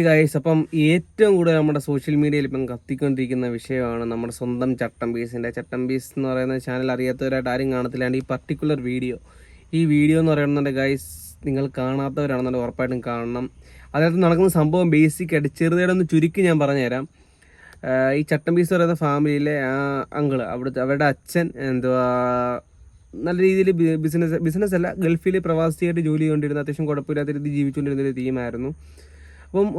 Guys അപ്പം ഏറ്റവും കൂടുതൽ നമ്മുടെ സോഷ്യൽ മീഡിയയിൽ ഇപ്പം കത്തിക്കൊണ്ടിരിക്കുന്ന വിഷയമാണ് നമ്മുടെ സ്വന്തം ചട്ടം പീസിന്റെ ചട്ടം പീസ് എന്ന് പറയുന്ന ചാനൽ അറിയാത്തവരായിട്ട് ആരും കാണത്തില്ലാണ്ട് ഈ പർട്ടിക്കുലർ വീഡിയോ ഈ വീഡിയോ എന്ന് പറയുന്നുണ്ട് ഗൈസ് നിങ്ങൾ കാണാത്തവരാണെന്നുണ്ടെങ്കിൽ ഉറപ്പായിട്ടും കാണണം. അതായത് നടക്കുന്ന സംഭവം ബേസിക് ആയിട്ട് ചെറുതായിട്ട് ഒന്ന് ചുരുക്കി ഞാൻ പറഞ്ഞുതരാം. ഈ ചട്ടം പീസ് പറയുന്ന ഫാമിലിയിലെ ആ അങ്കിൾ അവിടുത്തെ അവരുടെ അച്ഛൻ എന്തുവാ നല്ല രീതിയിൽ ബിസിനസ് ബിസിനസ് അല്ല ഗൾഫിൽ പ്രവാസിയായിട്ട് ജോലി ചെയ്തുകൊണ്ടിരുന്ന അത്യാവശ്യം കുഴപ്പമില്ലാത്ത രീതിയിൽ ജീവിച്ചുകൊണ്ടിരുന്ന ഒരു ടീമായിരുന്നു അപ്പം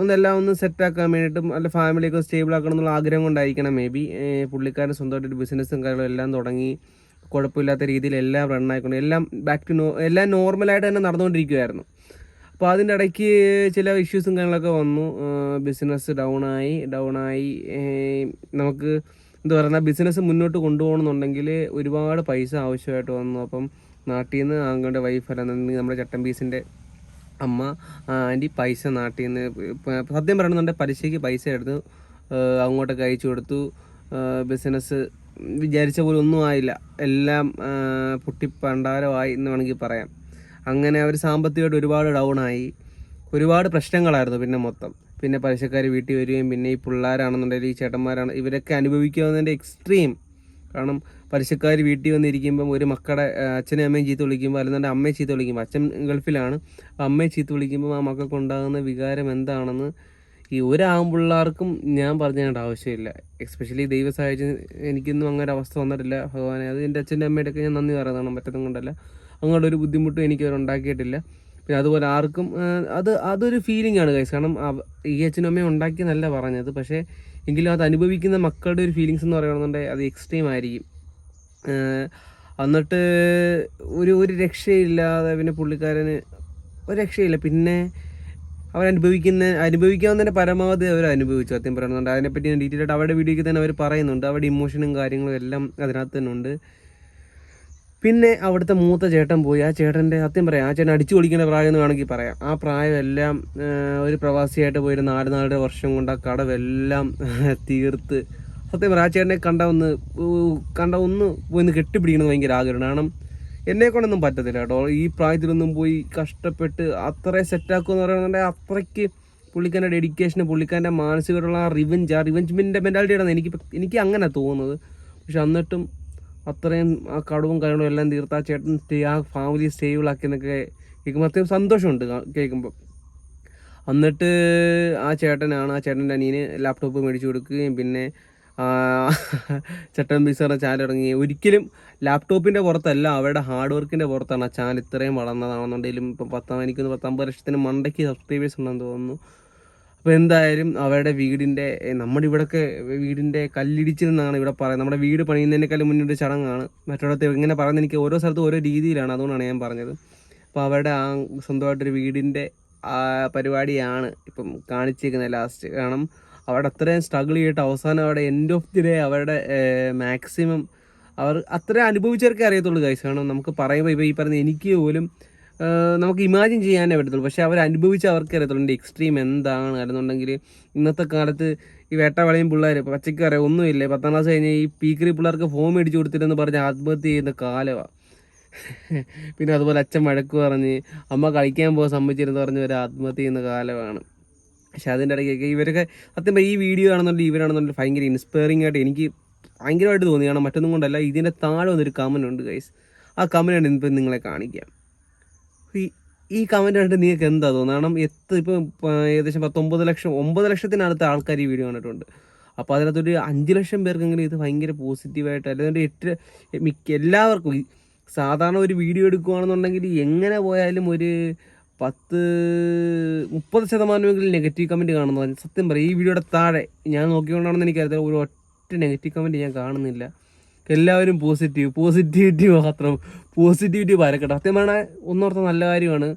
ഒന്നെല്ലാം ഒന്ന് സെറ്റാക്കാൻ വേണ്ടിയിട്ടും അല്ല ഫാമിലിയൊക്കെ സ്റ്റേബിൾ ആക്കണം എന്നുള്ള ആഗ്രഹം കൊണ്ടായിരിക്കണം. മേ ബി പുള്ളിക്കാരൻ സ്വന്തമായിട്ട് ബിസിനസ്സും കാര്യങ്ങളും എല്ലാം തുടങ്ങി കുഴപ്പമില്ലാത്ത രീതിയിൽ എല്ലാം റൺ ആയിക്കൊണ്ട് എല്ലാം ബാക്ക് ടു നോ എല്ലാം നോർമലായിട്ട് തന്നെ നടന്നുകൊണ്ടിരിക്കുമായിരുന്നു അപ്പോൾ അതിന്റെ ഇടയ്ക്ക് ചില ഇഷ്യൂസും കാര്യങ്ങളൊക്കെ വന്നു. ബിസിനസ് ഡൗൺ ആയി ഡൗൺ ആയി. നമുക്ക് എന്താ പറയുക ബിസിനസ് മുന്നോട്ട് കൊണ്ടുപോകണമെന്നുണ്ടെങ്കിൽ ഒരുപാട് പൈസ ആവശ്യമായിട്ട് വന്നു. അപ്പം നാട്ടിൽ നിന്ന് ആങ്ങളുടെ വൈഫ് അല്ലെന്നുണ്ടെങ്കിൽ നമ്മുടെ ചട്ടം പീസിന്റെ അമ്മ ആന്റി പൈസ നാട്ടിൽ നിന്ന് സത്യം പറയണമെന്നുണ്ടെങ്കിൽ പലിശയ്ക്ക് പൈസ എടുത്തു അങ്ങോട്ടൊക്കെ അയച്ചു കൊടുത്തു. ബിസിനസ് വിചാരിച്ച പോലെ ഒന്നും ആയില്ല. എല്ലാം പൊട്ടിപ്പണ്ടാരമായി എന്ന് വേണമെങ്കിൽ പറയാം. അങ്ങനെ അവർ സാമ്പത്തികമായിട്ട് ഒരുപാട് ഡൗൺ ആയി. ഒരുപാട് പ്രശ്നങ്ങളായിരുന്നു പിന്നെ മൊത്തം. പിന്നെ പലിശക്കാർ വീട്ടിൽ വരികയും പിന്നെ ഈ പിള്ളേരാണെന്നുണ്ടെങ്കിൽ ഈ ചേട്ടന്മാരാണ് ഇവരൊക്കെ അനുഭവിക്കാവുന്നതിന്റെ എക്സ്ട്രീം കാരണം പലിശക്കാർ വീട്ടിൽ വന്നിരിക്കുമ്പം ഒരു മക്കളുടെ അച്ഛനെ അമ്മയും ചീത്ത വിളിക്കുമ്പോൾ അല്ലെന്നുണ്ടെങ്കിൽ അമ്മയെ ചീത്ത വിളിക്കുമ്പോൾ അച്ഛൻ ഗൾഫിലാണ് അപ്പോൾ അമ്മയെ ചീത്ത വിളിക്കുമ്പോൾ ആ മക്കൾക്ക് ഉണ്ടാകുന്ന വികാരം എന്താണെന്ന് ഈ ഒരു ഞാൻ പറഞ്ഞേണ്ട ആവശ്യമില്ല. എസ്പെഷ്യലി ദൈവ സഹായിച്ച് എനിക്കൊന്നും അങ്ങനെ അവസ്ഥ വന്നിട്ടില്ല. ഭഗവാനെ അത് എന്റെ അച്ഛന്റെ അമ്മയുടെ ഒക്കെ ഞാൻ നന്ദി പറയുന്നതാണ് മറ്റൊന്നും കൊണ്ടല്ല. അങ്ങോട്ട് ഒരു ബുദ്ധിമുട്ടും എനിക്ക് അവർ ഉണ്ടാക്കിയിട്ടില്ല. പിന്നെ അതുപോലെ ആർക്കും അത് അതൊരു ഫീലിംഗ് ആണ് കൈസ് കാരണം ഈ അച്ഛനും അമ്മയും ഉണ്ടാക്കിയെന്നല്ല പറഞ്ഞത്. പക്ഷേ എങ്കിലും അത് അനുഭവിക്കുന്ന മക്കളുടെ ഒരു ഫീലിങ്സ് എന്ന് പറയുകയാണെന്നുണ്ടെങ്കിൽ അത് എക്സ്ട്രീം ആയിരിക്കും. എന്നിട്ട് ഒരു ഒരു രക്ഷയില്ലാതെ പിന്നെ പുള്ളിക്കാരന് ഒരു രക്ഷയില്ല. പിന്നെ അവരനുഭവിക്കുന്ന അനുഭവിക്കാവുന്നതിന്റെ പരമാവധി അവർ അനുഭവിച്ചു സത്യം പറയുന്നുണ്ട് അതിനെപ്പറ്റി ഞാൻ ഡീറ്റെയിൽ ആയിട്ട് അവരുടെ വീഡിയോയ്ക്ക് തന്നെ അവർ പറയുന്നുണ്ട്. അവരുടെ ഇമോഷനും കാര്യങ്ങളും എല്ലാം അതിനകത്ത് തന്നെ ഉണ്ട്. പിന്നെ അവിടുത്തെ മൂത്ത ചേട്ടൻ പോയി. ആ ചേട്ടന്റെ സത്യം പറയാം ആ ചേട്ടൻ അടിച്ചു പൊളിക്കേണ്ട പ്രായം എന്ന് വേണമെങ്കിൽ പറയാം. ആ പ്രായമെല്ലാം ഒരു പ്രവാസിയായിട്ട് പോയി ഒരു നാല് നാലര വർഷം കൊണ്ട് ആ കടവെല്ലാം തീർത്ത് സത്യം ചേട്ടനെ കണ്ട ഒന്ന് കണ്ട ഒന്ന് പോയി ഒന്ന് കെട്ടിപ്പിടിക്കണം ഭയങ്കര ആഗ്രഹമാണ്. കാരണം എന്നെ കൊണ്ടൊന്നും പറ്റത്തില്ല കേട്ടോ. ഈ പ്രായത്തിലൊന്നും പോയി കഷ്ടപ്പെട്ട് അത്ര സെറ്റാക്കുക എന്ന് പറയുന്നുണ്ടെങ്കിൽ അത്രയ്ക്ക് പുള്ളിക്കാരന്റെ ഡെഡിക്കേഷൻ പുള്ളിക്കാരന്റെ മാനസികമായിട്ടുള്ള ആ റിവഞ്ച് ആ റിവഞ്ച്മെന്റെ മെന്റാലിറ്റിയാണ് എനിക്ക് എനിക്ക് അങ്ങനെ തോന്നുന്നത്. പക്ഷെ എന്നിട്ടും അത്രയും ആ കടവും കാര്യങ്ങളും എല്ലാം തീർത്ത് ആ ചേട്ടൻ ആ ഫാമിലി സ്റ്റേബിളാക്കിയെന്നൊക്കെ കേൾക്കുമ്പോൾ അത്രയും സന്തോഷമുണ്ട് കേൾക്കുമ്പോൾ എന്നിട്ട് ആ ചേട്ടനാണ് ആ ചേട്ടന്റെ അനിയന് ലാപ്ടോപ്പ് മേടിച്ചു കൊടുക്കുകയും പിന്നെ ചട്ടൻ ബീസറിന്റെ ചാനൽ തുടങ്ങി. ഒരിക്കലും ലാപ്ടോപ്പിന്റെ പുറത്തല്ല അവരുടെ ഹാർഡ് വർക്കിന്റെ പുറത്താണ് ആ ചാനൽ ഇത്രയും വളർന്നതാണെന്നുണ്ടെങ്കിലും ഇപ്പം പത്താം എനിക്കൊന്ന് പത്തൊമ്പത് ലക്ഷത്തിന് മണ്ടയ്ക്ക് സബ്സ്ക്രൈബേഴ്സ് ഉണ്ടെന്ന് തോന്നുന്നു. അപ്പോൾ എന്തായാലും അവരുടെ വീടിന്റെ നമ്മുടെ ഇവിടെയൊക്കെ വീടിന്റെ കല്ലിടിച്ചിരുന്നാണ് ഇവിടെ പറയുന്നത്. നമ്മുടെ വീട് പണിയുന്നതിനേക്കാളും മുന്നൊരു ചടങ്ങാണ്. മറ്റൊരിടത്ത് ഇങ്ങനെ പറയുന്നത് എനിക്ക് ഓരോ സ്ഥലത്തും ഓരോ രീതിയിലാണ്. അതുകൊണ്ടാണ് ഞാൻ പറഞ്ഞത്. അപ്പോൾ അവരുടെ ആ സ്വന്തമായിട്ടൊരു വീടിന്റെ പരിപാടിയാണ് ഇപ്പം കാണിച്ചേക്കുന്നത് ലാസ്റ്റ്. കാരണം അവിടെ അത്രയും സ്ട്രഗിൾ ചെയ്തിട്ട് അവസാനം അവിടെ എൻഡ് ഓഫ് ദി ഡേ അവരുടെ മാക്സിമം അവർ അത്ര അനുഭവിച്ചവർക്കേ അറിയത്തുള്ളൂ കൈസ് കാരണം നമുക്ക് പറയുമ്പോൾ ഇപ്പോൾ ഈ പറഞ്ഞ എനിക്ക് പോലും നമുക്ക് ഇമാജിൻ ചെയ്യാനേ പറ്റത്തുള്ളൂ. പക്ഷേ അവർ അനുഭവിച്ച് അവർക്ക് അറിയത്തുള്ളൂ. എക്സ്ട്രീം എന്താണ്? അല്ലെന്നുണ്ടെങ്കിൽ ഇന്നത്തെ കാലത്ത് ഈ വേട്ടവളയും പിള്ളേർ പച്ചയ്ക്ക് അറിയാം ഒന്നുമില്ല? പത്താം ക്ലാസ് കഴിഞ്ഞ് ഈ പീക്കറി പിള്ളേർക്ക് ഫോം മേടിച്ച് കൊടുത്തിട്ടെന്ന് പറഞ്ഞ് ആത്മഹത്യ ചെയ്യുന്ന കാലമാണ് പിന്നെ അതുപോലെ അച്ഛൻ മഴക്ക് പറഞ്ഞ് അമ്മ കളിക്കാൻ പോകാൻ സമ്മതിച്ചിരുന്ന് പറഞ്ഞ് ഒരു ആത്മഹത്യ ചെയ്യുന്ന കാലമാണ് പക്ഷെ അതിന്റെ ഇടയ്ക്കൊക്കെ ഇവരൊക്കെ സത്യം ഈ വീഡിയോ ആണെന്നുണ്ടെങ്കിൽ ഇവരാണെന്നുണ്ടെങ്കിൽ ഭയങ്കര ഇൻസ്പയറിംഗ് ആയിട്ട് എനിക്ക് ഭയങ്കരമായിട്ട് തോന്നി. കാരണം മറ്റൊന്നും കൊണ്ടല്ല ഇതിന്റെ താഴെ വന്നൊരു കമന്റ് ഉണ്ട് ഗൈസ് ആ കമന്റ് ഇപ്പം നിങ്ങളെ കാണിക്കാം. ഈ ഈ കമന്റ് കണ്ടിട്ട് നിങ്ങൾക്ക് എന്താ തോന്നുന്നത്? കാരണം എത്ര ഇപ്പം ഏകദേശം പത്തൊമ്പത് ലക്ഷം ഒമ്പത് ലക്ഷത്തിനടുത്ത് ആൾക്കാർ ഈ വീഡിയോ കണ്ടിട്ടുണ്ട്. അപ്പോൾ അതിനകത്തൊരു അഞ്ച് ലക്ഷം പേർക്കെങ്കിലും ഇത് ഭയങ്കര പോസിറ്റീവായിട്ട് അല്ലെങ്കിൽ എട്ട് മിക്ക എല്ലാവർക്കും സാധാരണ ഒരു വീഡിയോ എടുക്കുകയാണെന്നുണ്ടെങ്കിൽ എങ്ങനെ പോയാലും ഒരു പത്ത് മുപ്പത് ശതമാനമെങ്കിലും നെഗറ്റീവ് കമന്റ് പറഞ്ഞു സത്യം പറയും ഈ വീഡിയോയുടെ താഴെ ഞാൻ നോക്കിക്കൊണ്ടാണെന്ന് എനിക്കറിയാം ഒരു ഒറ്റ നെഗറ്റീവ് കമന്റ് ഞാൻ കാണുന്നില്ല. എല്ലാവരും പോസിറ്റീവ് പോസിറ്റിവിറ്റി മാത്രം. പോസിറ്റിവിറ്റി പരക്കട്ടെ. സത്യം പറഞ്ഞാൽ ഒന്നോർത്ത നല്ല കാര്യമാണ്.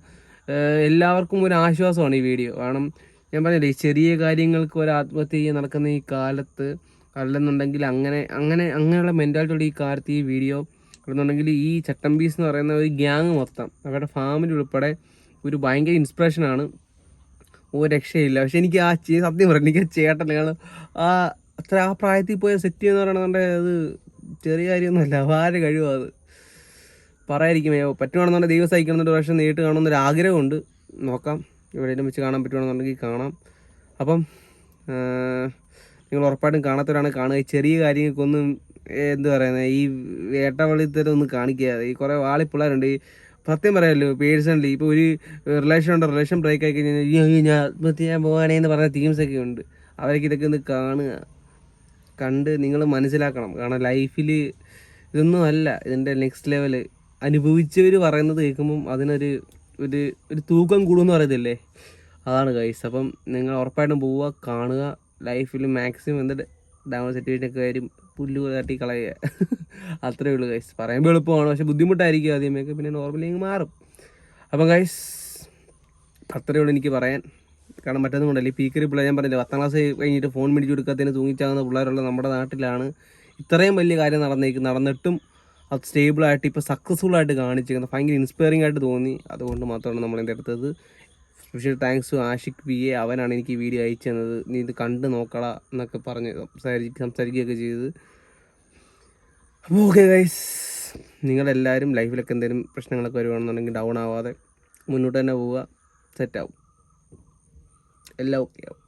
എല്ലാവർക്കും ഒരു ആശ്വാസമാണ് ഈ വീഡിയോ. കാരണം ഞാൻ പറഞ്ഞില്ലേ ഈ ചെറിയ കാര്യങ്ങൾക്ക് ഒരു ആത്മഹത്യ നടക്കുന്ന ഈ കാലത്ത് അല്ലെന്നുണ്ടെങ്കിൽ അങ്ങനെ അങ്ങനെ അങ്ങനെയുള്ള മെന്റാലിറ്റിയുടെ ഈ കാലത്ത് ഈ വീഡിയോ അല്ലെന്നുണ്ടെങ്കിൽ ഈ ചട്ടമ്പീസ് എന്ന് പറയുന്ന ഒരു ഗ്യാങ് മൊത്തം അവരുടെ ഫാമിലി ഉൾപ്പെടെ ഒരു ഭയങ്കര ഇൻസ്പിറേഷനാണ് ഓ രക്ഷയില്ല. പക്ഷെ എനിക്ക് ആ ചേ സത്യം പറഞ്ഞു എനിക്ക് ആ ചേട്ടൻ ആ അത്ര ആ പ്രായത്തിൽ പോയ സെറ്റ് ചെയ്യുന്ന പറയണമെന്നുണ്ടെങ്കിൽ അത് ചെറിയ കാര്യമൊന്നുമല്ല. വളരെ കഴിവാണ് അത്. പറയാതിരിക്കുമേ. പറ്റുവാണെന്നുണ്ടെങ്കിൽ ദൈവം സഹിക്കണമെന്നൊരു പ്രാവശ്യം നേരിട്ട് കാണണമെന്നൊരു ആഗ്രഹമുണ്ട്. നോക്കാം. എവിടെയെങ്കിലും വെച്ച് കാണാൻ പറ്റുവാണെന്നുണ്ടെങ്കിൽ കാണാം. അപ്പം നിങ്ങൾ ഉറപ്പായിട്ടും കാണാത്തവരാണ് കാണുക. ചെറിയ കാര്യങ്ങൾക്കൊന്നും എന്ത് പറയുന്നത് ഈ വേട്ടവളിത്തരം ഒന്ന് കാണിക്കാതെ. ഈ കുറേ വാളിപ്പിള്ളേരുണ്ട്. ഈ സത്യം പറയാമല്ലോ പേഴ്സണലി ഇപ്പോൾ ഒരു റിലേഷൻ ഉണ്ട്? റിലേഷൻ ബ്രേക്ക് ആയി കഴിഞ്ഞാൽ "അയ്യോ, ഞാൻ ആത്മഹത്യ ചെയ്യാൻ പോകാനേ എന്ന് ഉണ്ട്. അവർക്ക് ഇതൊക്കെ ഒന്ന് കാണുക. കണ്ട് നിങ്ങൾ മനസ്സിലാക്കണം. കാരണം ലൈഫിൽ ഇതൊന്നും അല്ല. ഇതിന്റെ നെക്സ്റ്റ് ലെവൽ അനുഭവിച്ചവർ പറയുന്നത് കേൾക്കുമ്പം അതിനൊരു ഒരു ഒരു തൂക്കം കൂടുമെന്ന് പറയത്തില്ലേ? അതാണ് കൈസ് അപ്പം നിങ്ങൾ ഉറപ്പായിട്ടും പോവുക കാണുക. ലൈഫിൽ മാക്സിമം എന്ത് ഡൗൺ ഒക്കെ വരും പുല്ല് തട്ടി കളയുക. അത്രേ ഉള്ളൂ ഗൈസ് പറയുമ്പോൾ എളുപ്പമാണ്. പക്ഷെ ബുദ്ധിമുട്ടായിരിക്കും ആദ്യമൊക്കെ. പിന്നെ നോർമലി അങ്ങ് മാറും. അപ്പം ഗൈസ് അത്രേ ഉള്ളൂ എനിക്ക് പറയാൻ. കാരണം മറ്റൊന്നും കൊണ്ടല്ല. പീക്കറി പിള്ളേർ ഞാൻ പറഞ്ഞില്ല പത്താം ക്ലാസ് കഴിഞ്ഞിട്ട് ഫോൺ മേടിച്ചു കൊടുക്കാത്തതിന് തൂങ്ങിച്ചാകുന്ന പിള്ളേരുള്ള നമ്മുടെ നാട്ടിലാണ് ഇത്രയും വലിയ കാര്യം നടന്നേക്ക് നടന്നിട്ടും അത് സ്റ്റേബിളായിട്ട് ഇപ്പോൾ സക്സസ്ഫുൾ ആയിട്ട് കാണിച്ചിരിക്കുന്നത്. ഭയങ്കര ഇൻസ്പയറിംഗ് ആയിട്ട് തോന്നി. അതുകൊണ്ട് മാത്രമാണ് നമ്മൾ എന്റെ അടുത്തത് special thanks Ashiq P A അവനാണ് എനിക്ക് ഈ വീഡിയോ അയച്ചു തന്നത്. നീ ഇത് കണ്ട് നോക്കടാ എന്നൊക്കെ പറഞ്ഞ് സംസാരി സംസാരിക്കുകയൊക്കെ ചെയ്തത്. അപ്പോൾ ഓക്കെ ഗൈസ് നിങ്ങളെല്ലാവരും ലൈഫിലൊക്കെ എന്തെങ്കിലും പ്രശ്നങ്ങളൊക്കെ വരുവാണെന്നുണ്ടെങ്കിൽ ഡൗൺ ആവാതെ മുന്നോട്ട് തന്നെ പോവുക. സെറ്റാവും എല്ലാം ഓക്കെ ആവും.